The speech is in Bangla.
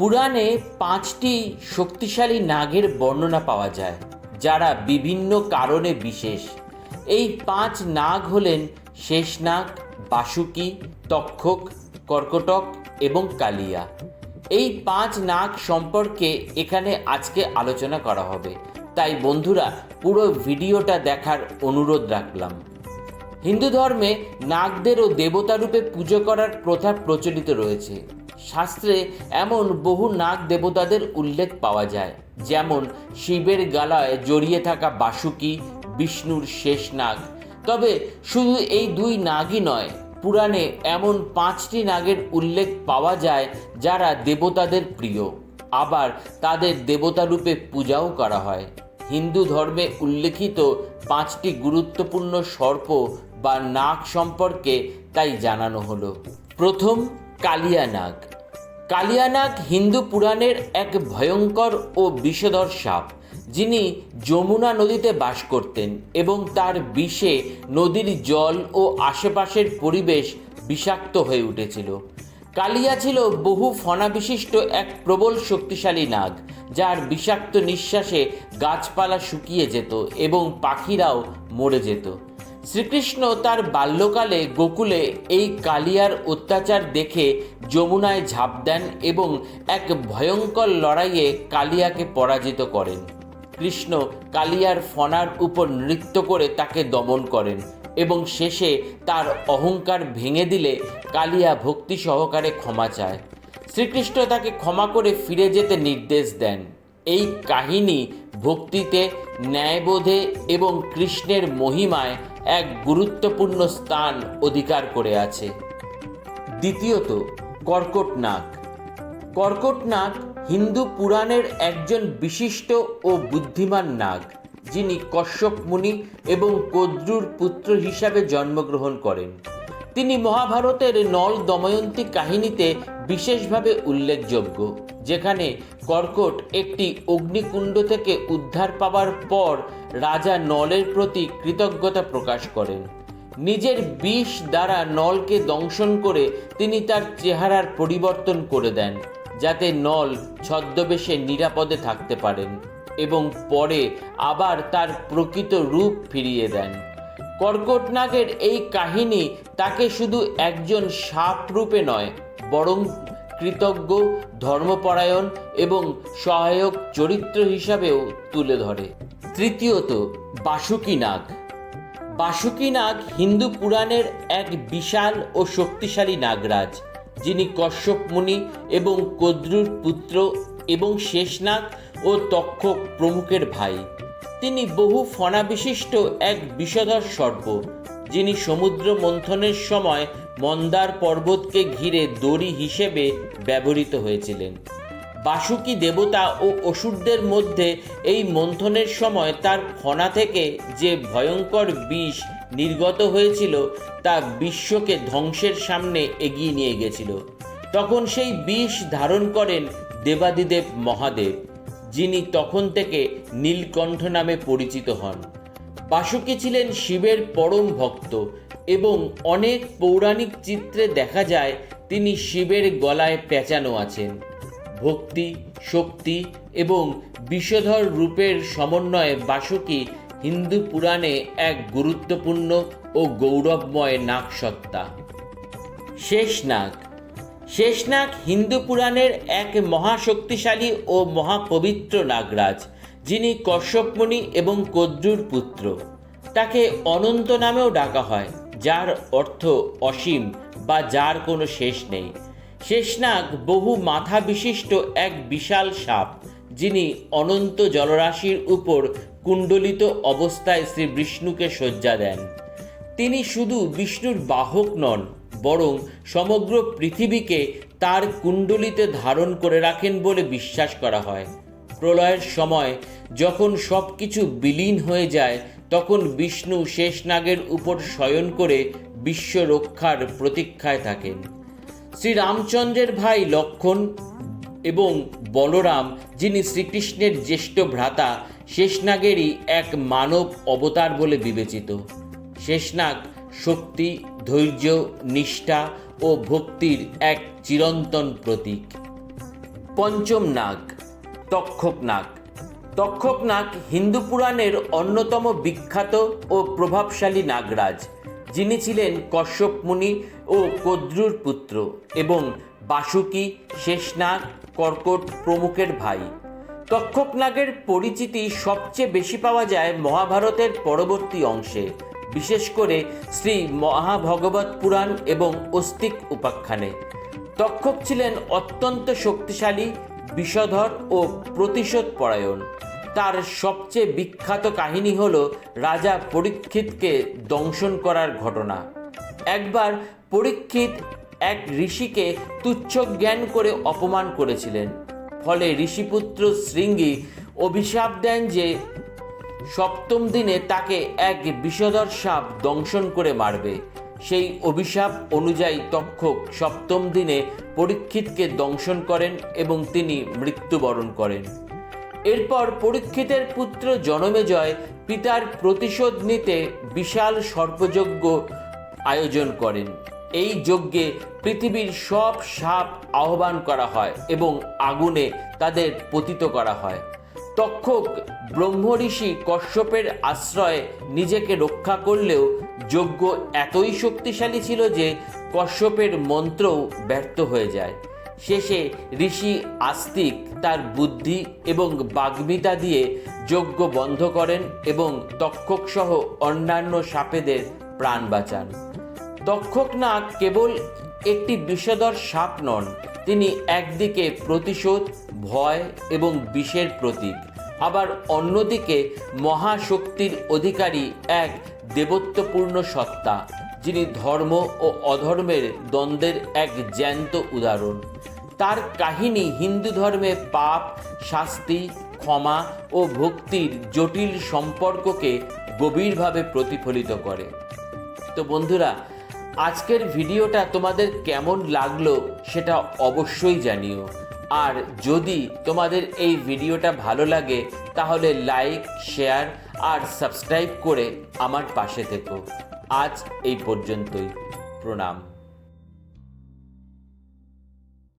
পুরাণে পাঁচটি শক্তিশালী নাগের বর্ণনা পাওয়া যায়, যারা বিভিন্ন কারণে বিশেষ। এই পাঁচ নাগ হলেন শেষনাগ, বাসুকি, তক্ষক, কর্কটক এবং কালিয়া। এই পাঁচ নাগ সম্পর্কে এখানে আজকে আলোচনা করা হবে। তাই বন্ধুরা, পুরো ভিডিওটা দেখার অনুরোধ রাখলাম। হিন্দু ধর্মে নাগদের ও দেবতারূপে পুজো করার প্রথা প্রচলিত রয়েছে। শাস্ত্রে এমন বহু নাগ দেবতাদের উল্লেখ পাওয়া যায়, যেমন শিবের গালায় জড়িয়ে থাকা বাসুকি, বিষ্ণুর শেষ নাগ। তবে শুধু এই দুই নাগই নয়, পুরাণে এমন পাঁচটি নাগের উল্লেখ পাওয়া যায় যারা দেবতাদের প্রিয়। আবার তাদের দেবতারূপে পূজাও করা হয়। হিন্দু ধর্মে উল্লেখিত পাঁচটি গুরুত্বপূর্ণ সর্প বা নাগ সম্পর্কে তাই জানানো হলো। প্রথম কালিয়া নাগ। কালিয়া নাগ হিন্দু পুরাণের এক ভয়ঙ্কর ও বিষধর সাপ, যিনি যমুনা নদীতে বাস করতেন এবং তার বিষে নদীর জল ও আশেপাশের পরিবেশ বিষাক্ত হয়ে উঠেছিল। কালিয়া ছিল বহু ফণা বিশিষ্ট এক প্রবল শক্তিশালী নাগ, যার বিষাক্ত নিঃশ্বাসে গাছপালা শুকিয়ে যেত এবং পাখিরাও মরে যেত। শ্রীকৃষ্ণ তার বাল্যকালে গোকুলে এই কালিয়ার অত্যাচার দেখে যমুনায় ঝাঁপ দেন এবং এক ভয়ঙ্কর লড়াইয়ে কালিয়াকে পরাজিত করেন। কৃষ্ণ কালিয়ার ফনার উপর নৃত্য করে তাকে দমন করেন এবং শেষে তার অহংকার ভেঙে দিলে কালিয়া ভক্তি সহকারে ক্ষমা চায়। শ্রীকৃষ্ণ তাকে ক্ষমা করে ফিরে যেতে নির্দেশ দেন। এই কাহিনী ভক্তিতে, ন্যায়বোধে এবং কৃষ্ণের মহিমায় এক গুরুত্বপূর্ণ স্থান অধিকার করে আছে। দ্বিতীয়ত কর্কট নাগ কর্কট নাগ হিন্দু পুরাণের একজন বিশিষ্ট ও বুদ্ধিমান নাগ, যিনি কশ্যপ মুনি এবং কদ্রুর পুত্র হিসাবে জন্মগ্রহণ করেন। তিনি মহাভারতের নল দময়ন্তী কাহিনীতে বিশেষভাবে উল্লেখযোগ্য, যেখানে কর্কট একটি অগ্নিকুণ্ড থেকে উদ্ধার পাওয়ার পর রাজা নলের প্রতি কৃতজ্ঞতা প্রকাশ করেন। নিজের বিষ দ্বারা নলকে দংশন করে তিনি তার চেহারার পরিবর্তন করে দেন, যাতে নল ছদ্মবেশে নিরাপদে থাকতে পারেন এবং পরে আবার তার প্রকৃত রূপ ফিরিয়ে দেন। কর্কট নাগের এই কাহিনী তাকে শুধু একজন সাপ রূপে নয়, বরং কৃতজ্ঞ, ধর্মপরায়ণ এবং সহায়ক চরিত্র হিসাবেও তুলে ধরে। তৃতীয়ত, বাসুকি নাগ। বাসুকি নাগ হিন্দু পুরাণের এক বিশাল ও শক্তিশালী নাগরাজ। যিনি কশ্যপ মুনি এবং কদ্রুর পুত্র এবং শেষনাগ ও তক্ষক প্রমুখের ভাই। তিনি বহু ফণা বিশিষ্ট এক বিষধর সর্প যিনি সমুদ্র মন্থনের সময় মন্দার পর্বতকে ঘিরে দড়ি হিসেবে ব্যবহৃত হয়েছিলেন। বাসুকি দেবতা ও অসুরদের মধ্যে এই মন্থনের সময় তার ফণা থেকে যে ভয়ঙ্কর বিষ নির্গত হয়েছিল, তা বিশ্বকে ধ্বংসের সামনে এগিয়ে নিয়ে গেছিল। তখন সেই বিষ ধারণ করেন দেবাদিদেব মহাদেব। যিনি তখন থেকে নীলকণ্ঠ নামে পরিচিত হন। বাসুকি ছিলেন শিবের পরম ভক্ত এবং অনেক পৌরাণিক চিত্রে দেখা যায় তিনি শিবের গলায় পেঁচানো আছেন। ভক্তি, শক্তি এবং বিষধর রূপের সমন্বয়ে বাসুকি হিন্দু পুরাণে এক গুরুত্বপূর্ণ ও গৌরবময় নাগসত্তা। শেষনাগ শেষনাগ হিন্দু পুরাণের এক মহাশক্তিশালী ও মহাপবিত্র নাগরাজ, যিনি কশ্যপমণি এবং কদ্রুর পুত্র। তাকে অনন্ত নামেও ডাকা হয়, যার অর্থ অসীম বা যার কোনো শেষ নেই। শেষনাগ বহু মাথা বিশিষ্ট এক বিশাল সাপ, যিনি অনন্ত জলরাশির উপর কুণ্ডলিত অবস্থায় শ্রী বিষ্ণুকে শয্যা দেন। তিনি শুধু বিষ্ণুর বাহক নন বরং সমগ্র পৃথিবীকে তার কুণ্ডলিতে ধারণ করে রাখেন বলে বিশ্বাস করা হয়। প্রলয়ের সময় যখন সব কিছু বিলীন হয়ে যায়, তখন বিষ্ণু শেষনাগের উপর শয়ন করে বিশ্ব রক্ষার প্রতীক্ষায় থাকেন। শ্রী রামচন্দ্রের ভাই লক্ষণ এবং বলরাম, যিনি শ্রীকৃষ্ণের জ্যেষ্ঠ ভ্রাতা, শেষনাগেরই এক মানব অবতার বলে বিবেচিত। শেষনাগ শক্তি, ধৈর্য, নিষ্ঠা ও ভক্তির এক চিরন্তন প্রতীক। পঞ্চম নাগ, তক্ষক নাগ। তক্ষক নাগ হিন্দু পুরাণের অন্যতম বিখ্যাত ও প্রভাবশালী নাগরাজ। যিনি ছিলেন কশ্যপ মুনি ও কদ্রুর পুত্র এবং বাসুকি, শেষনাগ, কর্কট প্রমুখের ভাই। তক্ষক নাগের পরিচিতি সবচেয়ে বেশি পাওয়া যায় মহাভারতের পরবর্তী অংশে। বিশেষ করে শ্রী মহাভগবত পুরাণ এবং অস্তিক উপাখ্যানে। তক্ষক ছিলেন অত্যন্ত শক্তিশালী, বিষধর ও প্রতিশোধ পরায়ণ তার সবচেয়ে বিখ্যাত কাহিনী হল রাজা পরীক্ষিতকে দংশন করার ঘটনা। একবার পরীক্ষিত এক ঋষিকে তুচ্ছ জ্ঞান করে অপমান করেছিলেন। ফলে ঋষিপুত্র শৃঙ্গী অভিশাপ দেন যে সপ্তম দিনে তাকে এক বিষধর সাপ দংশন করে মারবে। সেই অভিশাপ অনুযায়ী তক্ষক সপ্তম দিনে পরীক্ষিতকে দংশন করেন এবং তিনি মৃত্যুবরণ করেন। এরপর পরীক্ষিতের পুত্র জনমেজয় পিতার প্রতিশোধ নিতে বিশাল সর্পযজ্ঞ আয়োজন করেন। এই যজ্ঞে পৃথিবীর সব সাপ আহ্বান করা হয় এবং আগুনে তাদের পতিত করা হয়। তক্ষক ব্রহ্মঋষি কশ্যপের আশ্রয়ে নিজেকে রক্ষা করলেও যজ্ঞ এতই শক্তিশালী ছিল যে কশ্যপের মন্ত্রও ব্যর্থ হয়ে যায়। শেষে ঋষি আস্তিক তার বুদ্ধি এবং বাগ্মিতা দিয়ে যজ্ঞ বন্ধ করেন এবং তক্ষক সহ অন্যান্য সাপেদের প্রাণ বাঁচান। তক্ষক না কেবল একটি বিষধর সাপ নন, তিনি একদিকে প্রতিশোধ ভয় এবং বিষের প্রতীক। আবার অন্যদিকে মহাশক্তির অধিকারী এক দেবত্বপূর্ণ সত্তা, যিনি ধর্ম ও অধর্মের দ্বন্দ্বের এক জ্যান্ত উদাহরণ। তার কাহিনী হিন্দু ধর্মে পাপ, শাস্তি, ক্ষমা ও ভক্তির জটিল সম্পর্ককে গভীরভাবে প্রতিফলিত করে। তো বন্ধুরা, আজকের ভিডিওটা তোমাদের কেমন লাগল সেটা অবশ্যই জানিও। আর যদি তোমাদের এই ভিডিওটা ভালো লাগে, তাহলে লাইক, শেয়ার আর সাবস্ক্রাইব করে আমার পাশে থেকো। আজ এই পর্যন্তই। প্রণাম।